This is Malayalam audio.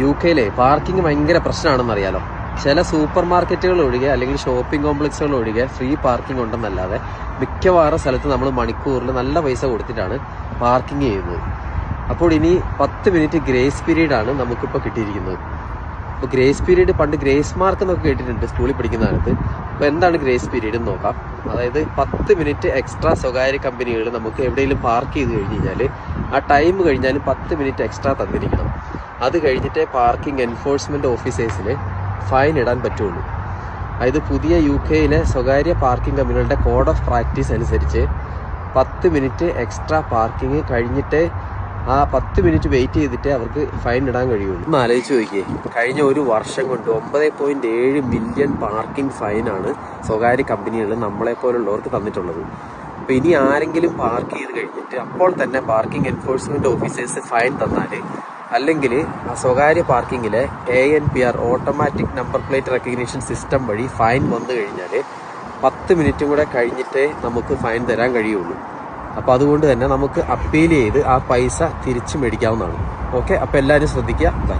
യു കെയിലെ പാർക്കിംഗ് ഭയങ്കര പ്രശ്നമാണെന്ന് അറിയാലോ ചില സൂപ്പർ മാർക്കറ്റുകൾ ഒഴികെ അല്ലെങ്കിൽ ഷോപ്പിംഗ് കോംപ്ലക്സുകൾ ഒഴികെ ഫ്രീ പാർക്കിംഗ് ഉണ്ടെന്നല്ലാതെ മിക്കവാറും സ്ഥലത്ത് നമ്മൾ മണിക്കൂറിൽ നല്ല പൈസ കൊടുത്തിട്ടാണ് പാർക്കിംഗ് ചെയ്യുന്നത്. അപ്പോൾ ഇനി പത്ത് മിനിറ്റ് ഗ്രേസ് പീരീഡ് ആണ് നമുക്കിപ്പോൾ കിട്ടിയിരിക്കുന്നത്. അപ്പോൾ ഗ്രേസ് പീരീഡ് പണ്ട് ഗ്രേസ് മാർക്ക് എന്നൊക്കെ കേട്ടിട്ടുണ്ട് സ്കൂളിൽ പഠിക്കുന്ന കാലത്ത്. അപ്പോൾ എന്താണ് ഗ്രേസ് പീരീഡ് എന്ന് നോക്കാം. അതായത് പത്ത് മിനിറ്റ് എക്സ്ട്രാ സ്വകാര്യ കമ്പനികൾ നമുക്ക് എവിടെയെങ്കിലും പാർക്ക് ചെയ്ത് കഴിഞ്ഞ് കഴിഞ്ഞാൽ ആ ടൈം കഴിഞ്ഞാലും പത്ത് മിനിറ്റ് എക്സ്ട്രാ തന്നിരിക്കണം. അത് കഴിഞ്ഞിട്ടേ പാർക്കിംഗ് എൻഫോഴ്സ്മെന്റ് ഓഫീസേഴ്സിന് ഫൈൻ ഇടാൻ പറ്റുള്ളൂ. അതായത് പുതിയ യു കെയിലെ സ്വകാര്യ പാർക്കിംഗ് കമ്പനികളുടെ കോഡ് ഓഫ് പ്രാക്ടീസ് അനുസരിച്ച് പത്ത് മിനിറ്റ് എക്സ്ട്രാ പാർക്കിംഗ് കഴിഞ്ഞിട്ട് ആ പത്ത് മിനിറ്റ് വെയിറ്റ് ചെയ്തിട്ടേ അവർക്ക് ഫൈൻ ഇടാൻ കഴിയുള്ളൂ. ഒന്ന് ആലോചിച്ച് നോക്കിയേ. കഴിഞ്ഞ ഒരു വർഷം കൊണ്ട് ഒമ്പത് പോയിന്റ് ഏഴ് മില്യൺ പാർക്കിംഗ് ഫൈനാണ് സ്വകാര്യ കമ്പനികൾ നമ്മളെ പോലുള്ളവർക്ക് തന്നിട്ടുള്ളത്. അപ്പൊ ഇനി ആരെങ്കിലും പാർക്ക് ചെയ്ത് കഴിഞ്ഞിട്ട് അപ്പോൾ തന്നെ പാർക്കിംഗ് എൻഫോഴ്സ്മെന്റ് ഓഫീസേഴ്സ് ഫൈൻ തന്നാൽ അല്ലെങ്കിൽ ആ സ്വകാര്യ പാർക്കിങ്ങിലെ A N P R automatic number plate recognition system വഴി ഫൈൻ വന്നു കഴിഞ്ഞാൽ പത്ത് മിനിറ്റും കൂടെ കഴിഞ്ഞിട്ടേ നമുക്ക് ഫൈൻ തരാൻ കഴിയുള്ളൂ. അപ്പോൾ അതുകൊണ്ട് തന്നെ നമുക്ക് അപ്പീൽ ചെയ്ത് ആ പൈസ തിരിച്ചു മേടിക്കാവുന്നതാണ്. ഓക്കെ? അപ്പോൾ എല്ലാവരും ശ്രദ്ധിക്കുക. ബൈ.